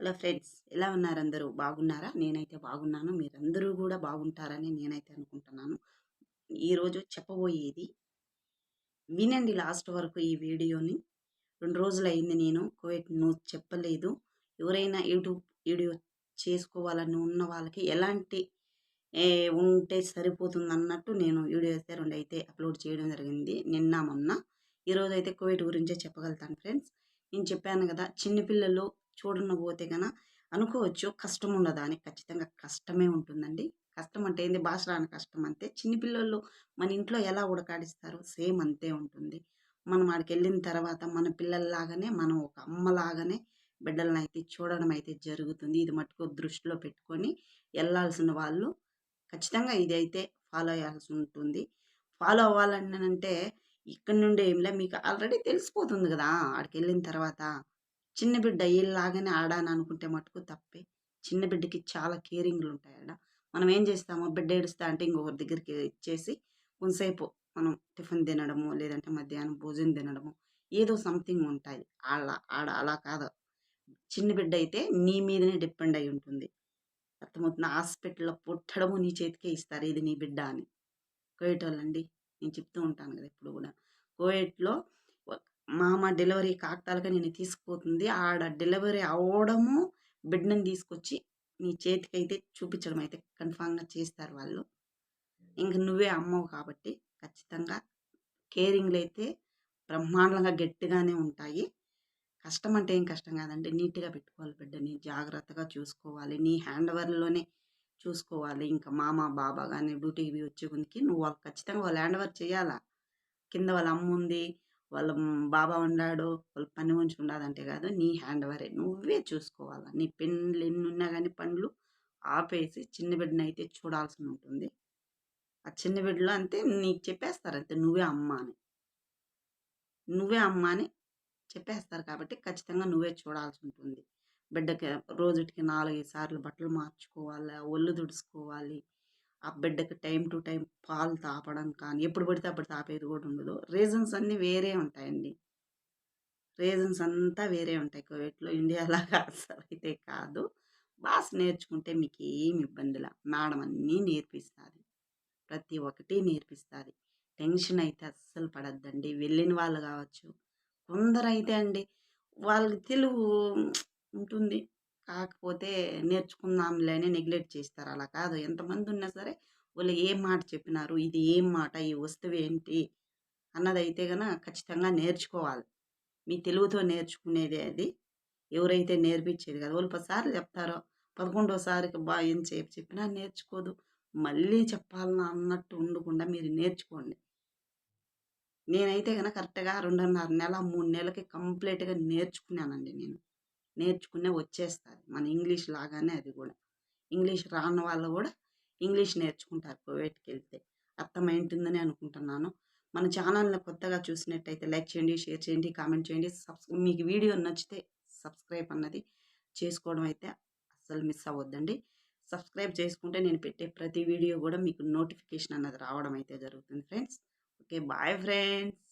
Hello friends ఎలా ఉన్నారు అందరూ బాగున్నారా? నేనైతే బాగున్నాను. మీరందరూ కూడా బాగుంటారని నేనైతే అనుకుంటున్నాను. ఈరోజు చెప్పబోయేది వినండి లాస్ట్ వరకు ఈ వీడియోని. రెండు రోజులు అయింది నేను కోవిడ్ న్యూస్ చెప్పలేదు. ఎవరైనా యూట్యూబ్ వీడియో చేసుకోవాలని ఉన్న వాళ్ళకి ఎలాంటి ఉంటే సరిపోతుంది అన్నట్టు నేను వీడియో అయితే రెండు అయితే అప్లోడ్ చేయడం జరిగింది. నిన్న మొన్న. ఈరోజు అయితే కోవిడ్ గురించే చెప్పగలుగుతాను ఫ్రెండ్స్. నేను చెప్పాను కదా చిన్నపిల్లలు చూడన్న పోతే కనుక అనుకోవచ్చు. కష్టం ఉండదా అని. ఖచ్చితంగా కష్టమే ఉంటుందండి. కష్టం అంటే ఏంది? భాష రాని కష్టం అంతే. చిన్నపిల్లలు మన ఇంట్లో ఎలా ఉడకాడిస్తారు? సేమ్ అంతే ఉంటుంది. మనం ఆడికి వెళ్ళిన తర్వాత మన పిల్లల్లాగానే మనం ఒక అమ్మలాగానే బిడ్డలను అయితే చూడడం అయితే జరుగుతుంది. ఇది మటుకు దృష్టిలో పెట్టుకొని వెళ్ళాల్సిన వాళ్ళు ఖచ్చితంగా ఇది అయితే ఫాలో అయ్యాల్సి ఉంటుంది. ఫాలో అవ్వాలని అంటే ఇక్కడ నుండి ఏంలే మీకు ఆల్రెడీ తెలిసిపోతుంది కదా. ఆడికి వెళ్ళిన తర్వాత చిన్న బిడ్డ వీళ్ళలాగానే ఆడాను అనుకుంటే మటుకు తప్పే. చిన్న బిడ్డకి చాలా కేరింగ్లు ఉంటాయి ఆడ మనం ఏం చేస్తామో? బిడ్డ ఏడుస్తా అంటే ఇంకొకరి దగ్గరికి ఇచ్చేసి కొంతసేపు మనం టిఫిన్ తినడము లేదంటే మధ్యాహ్నం భోజనం తినడము ఏదో సంథింగ్ ఉంటాయి. ఆడ ఆడ అలా కాదు. చిన్న బిడ్డ అయితే నీ మీదనే డిపెండ్ అయి ఉంటుంది. అర్థమవుతుంది? హాస్పిటల్లో పుట్టడము నీ చేతికే ఇస్తారు. ఇది నీ బిడ్డ అని. కోయేటోళ్ళండి నేను చెప్తూ ఉంటాను కదా ఇప్పుడు కూడా. కోయేట్లో మా అమ్మ డెలివరీ కాకతాలుగా నేను తీసుకుపోతుంది. ఆడ డెలివరీ అవ్వడము బిడ్డను తీసుకొచ్చి నీ చేతికైతే చూపించడం అయితే కన్ఫామ్గా చేస్తారు వాళ్ళు. ఇంక నువ్వే అమ్మవు కాబట్టి ఖచ్చితంగా కేరింగ్లు అయితే బ్రహ్మాండంగా గట్టిగానే ఉంటాయి. కష్టం అంటే ఏం కష్టం కాదండి. నీట్గా పెట్టుకోవాలి బిడ్డని జాగ్రత్తగా చూసుకోవాలి. నీ హ్యాండ్ ఓవర్లోనే చూసుకోవాలి. ఇంకా మామ బాబా కానీ డ్యూటీకి వచ్చే కొనికి నువ్వు వాళ్ళు ఖచ్చితంగా వాళ్ళు హ్యాండ్ ఓవర్ చేయాలా? కింద వాళ్ళ అమ్మ ఉంది వాళ్ళ బాబా ఉన్నాడు వాళ్ళ పని ఉంచి ఉండదంటే కాదు నీ హ్యాండ్ ఓవరే. నువ్వే చూసుకోవాలి. నీ పెన్నులు ఎన్ని ఉన్నా కానీ పనులు ఆపేసి చిన్న బిడ్డను అయితే చూడాల్సి ఉంటుంది. ఆ చిన్న బిడ్డలో అంతే నీకు చెప్పేస్తారు అంతే నువ్వే అమ్మ అని. నువ్వే అమ్మ అని చెప్పేస్తారు కాబట్టి ఖచ్చితంగా నువ్వే చూడాల్సి ఉంటుంది. బిడ్డకి రోజుటికి నాలుగైదు సార్లు బట్టలు మార్చుకోవాలి ఒళ్ళు దుడుచుకోవాలి ఆ బిడ్డకి టైం టు టైం పాలు తాపడం కానీ ఎప్పుడు పడితే అప్పుడు తాపేది కూడా ఉండదు. రీజన్స్ అన్నీ వేరే ఉంటాయండి. రీజన్స్ అంతా వేరే ఉంటాయి. కోవిడ్లో ఇండియాలాగా అసలు అయితే కాదు. భాష నేర్చుకుంటే మీకు ఏమి ఇబ్బందిలా మేడం అన్నీ నేర్పిస్తుంది. ప్రతి ఒక్కటి నేర్పిస్తుంది. టెన్షన్ అయితే అస్సలు పడద్దండి. వెళ్ళిన వాళ్ళు కావచ్చు కొందరైతే అండి వాళ్ళకి తెలుగు ఉంటుంది. కాకపోతే నేర్చుకుందాంలే అని నెగ్లెక్ట్ చేస్తారు. అలా కాదు. ఎంతమంది ఉన్నా సరే వాళ్ళు ఏం మాట చెప్పినారు? ఇది ఏం మాట? ఈ వస్తువు ఏంటి? అన్నది అయితే కనుక ఖచ్చితంగా నేర్చుకోవాలి. మీ తెలుగుతో నేర్చుకునేదే అది. ఎవరైతే నేర్పించేది కదా. వాళ్ళు పదిసార్లు చెప్తారో. పదకొండోసారికి బా ఏం చెప్పి చెప్పినా నేర్చుకోదు. మళ్ళీ చెప్పాలన్నా అన్నట్టు ఉండకుండా మీరు నేర్చుకోండి. నేనైతే కనుక కరెక్ట్గా రెండున్నర నెల మూడు నెలలకి కంప్లీట్గా నేర్చుకున్నానండి నేను. నేర్చుకునే వచ్చేస్తుంది. మన ఇంగ్లీష్ లాగానే అది కూడా. ఇంగ్లీష్ రాని వాళ్ళు కూడా ఇంగ్లీష్ నేర్చుకుంటారు కోవిడ్కి వెళ్తే అర్థమైంటుందని అనుకుంటున్నాను. మన ఛానల్ని కొత్తగా చూసినట్టయితే లైక్ చేయండి షేర్ చేయండి కామెంట్ చేయండి. సబ్స్క్రై మీకు వీడియో నచ్చితే సబ్స్క్రైబ్ అన్నది చేసుకోవడం అయితే అస్సలు మిస్ అవ్వద్దండి. సబ్స్క్రైబ్ చేసుకుంటే నేను పెట్టే ప్రతి వీడియో కూడా మీకు నోటిఫికేషన్ అన్నది రావడం అయితే జరుగుతుంది ఫ్రెండ్స్. Okay bye friends.